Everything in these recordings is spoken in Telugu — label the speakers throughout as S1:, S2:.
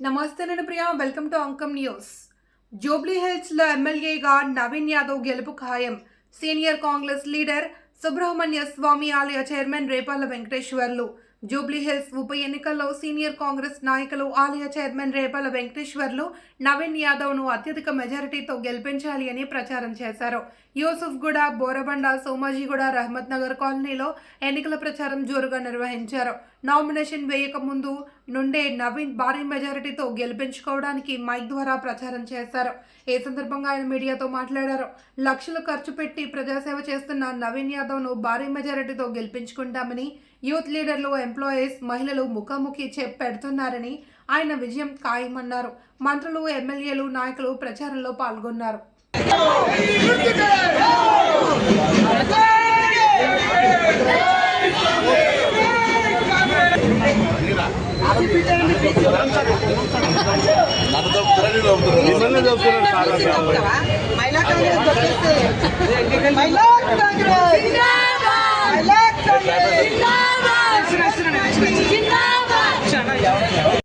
S1: నమస్తే నేను Priya welcome to Ankam News. Jubilee హిల్స్లో ఎమ్మెల్యేగా నవీన్ యాదవ్ గెలుపు ఖాయం. సీనియర్ కాంగ్రెస్ లీడర్ సుబ్రహ్మణ్య స్వామి ఆలయ చైర్మన్ రేపాల వెంకటేశ్వర్లు. జూబ్లీ హిల్స్ ఉప ఎన్నికల్లో సీనియర్ కాంగ్రెస్ నాయకులు ఆలయ చైర్మన్ రేపాల వెంకటేశ్వర్లు నవీన్ యాదవ్ను అత్యధిక మెజారిటీతో గెలిపించాలి అని ప్రచారం చేశారు. యూసుఫ్గూడ బోరబండ సోమాజీగూడ రహమత్ నగర్ కాలనీలో ఎన్నికల ప్రచారం జోరుగా నిర్వహించారు. నామినేషన్ వేయక ముందు నుండే నవీన్ భారీ మెజారిటీతో గెలిపించుకోవడానికి మైక్ ద్వారా ప్రచారం చేశారు. ఈ సందర్భంగా ఆయన మీడియాతో మాట్లాడారు. లక్షలు ఖర్చు పెట్టి ప్రజాసేవ చేస్తున్న నవీన్ యాదవ్ను భారీ మెజారిటీతో గెలిపించుకుంటామని యూత్ లీడర్లు ఎంప్లాయీస్ మహిళలు ముఖాముఖి చెప్ పెడుతున్నారని ఆయన విజయం ఖాయమన్నారు. మంత్రులు ఎమ్మెల్యేలు నాయకులు ప్రచారంలో పాల్గొన్నారు.
S2: మహిళా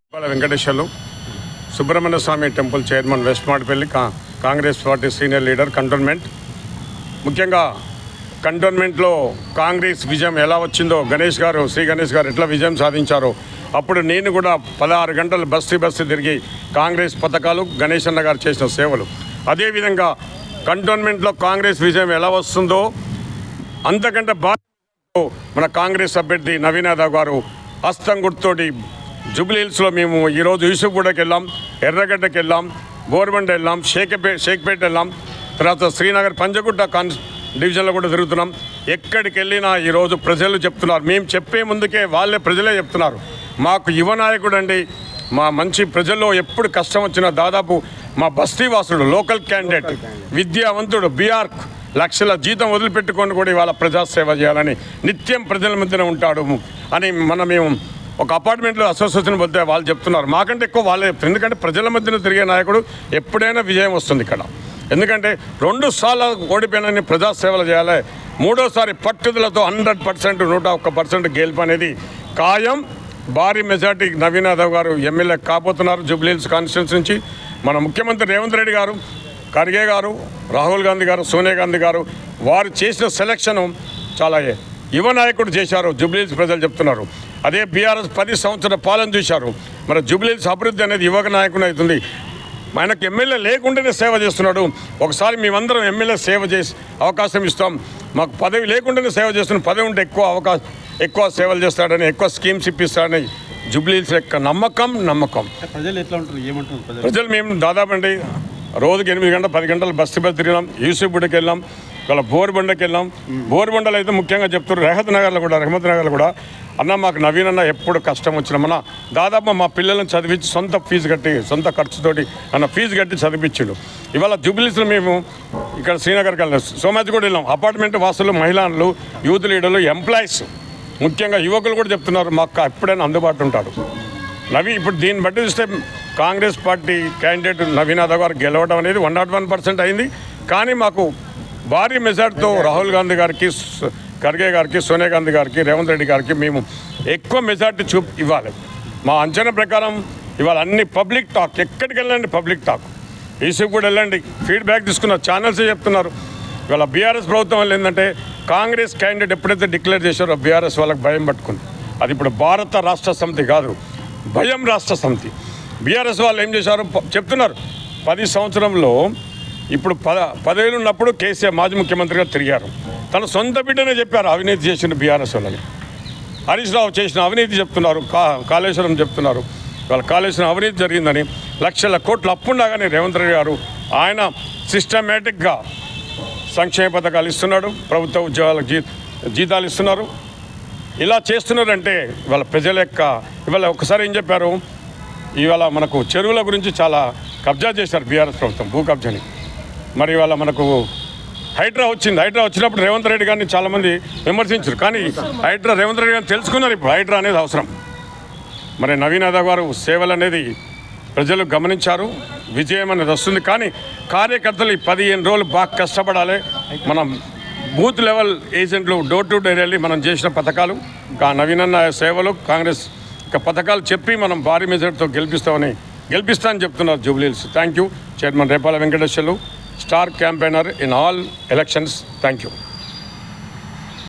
S3: ఇవాళ Venkateswarlu Subrahmanya Swamy temple chairman west Madipalli Congress party senior leader cantonment. ముఖ్యంగా కంటోన్మెంట్లో కాంగ్రెస్ విజయం ఎలా వచ్చిందో గణేష్ గారు శ్రీ గణేష్ గారు ఎట్లా విజయం సాధించారో అప్పుడు నేను కూడా పదహారు గంటలు బస్తీ బస్తీ తిరిగి కాంగ్రెస్ పథకాలు గణేష్ అన్న గారు చేసిన సేవలు. అదేవిధంగా కంటోన్మెంట్లో కాంగ్రెస్ విజయం ఎలా వస్తుందో అంతకంటే బాగా మన కాంగ్రెస్ అభ్యర్థి నవీన్ యాదవ్ గారు హస్తం గుర్తుతోటి జూబ్లీహిల్స్లో మేము ఈరోజు యూసుఫ్గూడకి వెళ్ళాం ఎర్రగడ్డకి వెళ్ళాం బోర్బండ వెళ్ళాం షేక్పేట షేక్పేట వెళ్ళాం తర్వాత శ్రీనగర్ పంజగుట్ట కాన్ డివిజన్లో కూడా తిరుగుతున్నాం. ఎక్కడికి వెళ్ళినా ఈరోజు ప్రజలు చెప్తున్నారు. మేము చెప్పే ముందుకే వాళ్ళే ప్రజలే చెప్తున్నారు. మాకు యువ నాయకుడు అండి మా మంచి ప్రజల్లో ఎప్పుడు కష్టం వచ్చినా దాదాపు మా బస్తీవాసుడు లోకల్ క్యాండిడేట్ విద్యావంతుడు బీఆర్ లక్షల జీతం వదిలిపెట్టుకొని కూడా ఇవాళ ప్రజాసేవ చేయాలని నిత్యం ప్రజల మధ్యన ఉంటాడు అని మన మేము ఒక అపార్ట్మెంట్లో అసోసియేషన్ వద్ద వాళ్ళు చెప్తున్నారు. మాకంటే ఎక్కువ వాళ్ళే చెప్తున్నారు ఎందుకంటే ప్రజల మధ్యన తిరిగే నాయకుడు ఎప్పుడైనా విజయం వస్తుంది ఇక్కడ. ఎందుకంటే రెండు సార్లు ఓడిపోయినని ప్రజాసేవలు చేయాలి. మూడోసారి పట్టుదలతో హండ్రెడ్ పర్సెంట్ నూట ఒక్క పర్సెంట్ గెలుపు అనేది ఖాయం. భారీ మెజార్టీ నవీన్ యాదవ్ గారు ఎమ్మెల్యే కాబోతున్నారు జూబ్లీహిల్స్ కాన్స్టిట్యూన్స్ నుంచి. మన ముఖ్యమంత్రి రేవంత్ రెడ్డి గారు ఖర్గే గారు రాహుల్ గాంధీ గారు సోనియా గాంధీ గారు వారు చేసిన సెలక్షన్ చాలా యువ నాయకుడు చేశారు జూబ్లీహిల్స్ ప్రజలు చెప్తున్నారు. అదే బీఆర్ఎస్ పది సంవత్సరాల పాలన చూశారు. మరి జూబ్లీహిల్స్ అభివృద్ధి అనేది యువక నాయకుడు అవుతుంది. ఆయనకు ఎమ్మెల్యే లేకుండానే సేవ చేస్తున్నాడు. ఒకసారి మేమందరం ఎమ్మెల్యే సేవ చేసి అవకాశం ఇస్తాం. మాకు పదవి లేకుండానే సేవ చేస్తున్నాం పదవి ఉంటే ఎక్కువ అవకాశం ఎక్కువ సేవలు చేస్తాడని ఎక్కువ స్కీమ్స్ ఇప్పిస్తాడని జూబ్లీహిల్స్ యొక్క నమ్మకం నమ్మకం.
S4: ప్రజలు ఎట్లా ఉంటారు? ఏమంటారు ప్రజలు?
S3: ప్రజలు మేము దాదాపు అండి రోజుకి ఎనిమిది గంటలు పది గంటలు బస్సు బస్ తిరిగినాం యూసుఫ్గూడకి వెళ్ళాం ఇవాళ బోర్బండకి వెళ్ళాం. బోర్బండలో అయితే ముఖ్యంగా చెప్తారు రెహత్ నగర్లో కూడా రెహమత్ నగర్లో కూడా. అన్న మాకు నవీన్ అన్న ఎప్పుడు కష్టం వచ్చినామన్న దాదాపు మా పిల్లలను చదివించి సొంత ఫీజు కట్టి సొంత ఖర్చుతోటి అన్న ఫీజు కట్టి చదివించిండు. ఇవాళ జూబిలీస్లో మేము ఇక్కడ శ్రీనగర్కి వెళ్ళాం సోమాజ్ కూడా వెళ్ళాం. అపార్ట్మెంట్ వాసులు మహిళలు యూత్ లీడర్లు ఎంప్లాయీస్ ముఖ్యంగా యువకులు కూడా చెప్తున్నారు మాకు ఎప్పుడైనా అందుబాటు ఉంటాడు నవీ ఇప్పుడు దీన్ని బట్టి చూస్తే కాంగ్రెస్ పార్టీ క్యాండిడేట్ నవీన్ యాదవ్ గారు గెలవడం అనేది వన్ నాట్ వన్ పర్సెంట్ అయింది. కానీ మాకు భారీ మెజార్టీతో రాహుల్ గాంధీ గారికి ఖర్గే గారికి సోనియా గాంధీ గారికి రేవంత్ రెడ్డి గారికి మేము ఎక్కువ మెజార్టీ చూ ఇవ్వాలి. మా అంచనా ప్రకారం ఇవాళ అన్ని పబ్లిక్ టాక్ ఎక్కడికి వెళ్ళండి పబ్లిక్ టాక్. ఈసీకి కూడా వెళ్ళండి ఫీడ్బ్యాక్ తీసుకున్న ఛానల్సే చెప్తున్నారు. ఇవాళ బీఆర్ఎస్ ప్రభుత్వం వల్ల ఏంటంటే కాంగ్రెస్ క్యాండిడేట్ ఎప్పుడైతే డిక్లేర్ చేశారో బీఆర్ఎస్ వాళ్ళకి భయం పట్టుకుంది. అది ఇప్పుడు భారత రాష్ట్ర సమితి కాదు భయం రాష్ట్ర సమితి. బీఆర్ఎస్ వాళ్ళు ఏం చేశారు? చెప్తున్నారు. పది సంవత్సరంలో ఇప్పుడు పద పదవేలు ఉన్నప్పుడు కేసీఆర్ మాజీ ముఖ్యమంత్రిగా తిరిగారు. తన సొంత బిడ్డనే చెప్పారు అవినీతి చేసిన బీఆర్ఎస్ వాళ్ళని. హరీష్ రావు చేసిన అవినీతి చెప్తున్నారు కా కాళేశ్వరం చెప్తున్నారు. వాళ్ళ కాళేశ్వరం అవినీతి జరిగిందని లక్షల కోట్లు అప్పుండగానే రేవంత్ రెడ్డి గారు ఆయన సిస్టమేటిక్గా సంక్షేమ పథకాలు ఇస్తున్నాడు ప్రభుత్వ ఉద్యోగాలకు జీ జీతాలు ఇస్తున్నారు. ఇలా చేస్తున్నారంటే వాళ్ళ ప్రజల యొక్క ఇవాళ ఒకసారి ఏం చెప్పారు? ఇవాళ మనకు చెరువుల గురించి చాలా కబ్జా చేశారు బీఆర్ఎస్ ప్రభుత్వం భూ కబ్జాని. మరి ఇవాళ మనకు హైడ్రా వచ్చింది. హైడ్రా వచ్చినప్పుడు రేవంత్ రెడ్డి గారిని చాలామంది విమర్శించారు. కానీ హైడ్రా రేవంత్ రెడ్డి గారిని తెలుసుకున్నారు ఇప్పుడు హైడ్రా అనేది అవసరం. మరి నవీన్ యాదవ్ గారు సేవలు అనేది ప్రజలు గమనించారు. విజయం అనేది వస్తుంది. కానీ కార్యకర్తలు ఈ పదిహేను రోజులు బాగా కష్టపడాలి. మనం బూత్ లెవెల్ ఏజెంట్లు డోర్ టు డోర్ వెళ్ళి మనం చేసిన పథకాలు. కా నవీనన్న సేవలు కాంగ్రెస్ పథకాలు చెప్పి మనం భారీ మెజార్టీతో గెలిపిస్తామని గెలిపిస్తామని చెప్తున్నారు Jubilee Hills. Thank you chairman Repala Venkateswarlu. Star campaigner in all elections. Thank you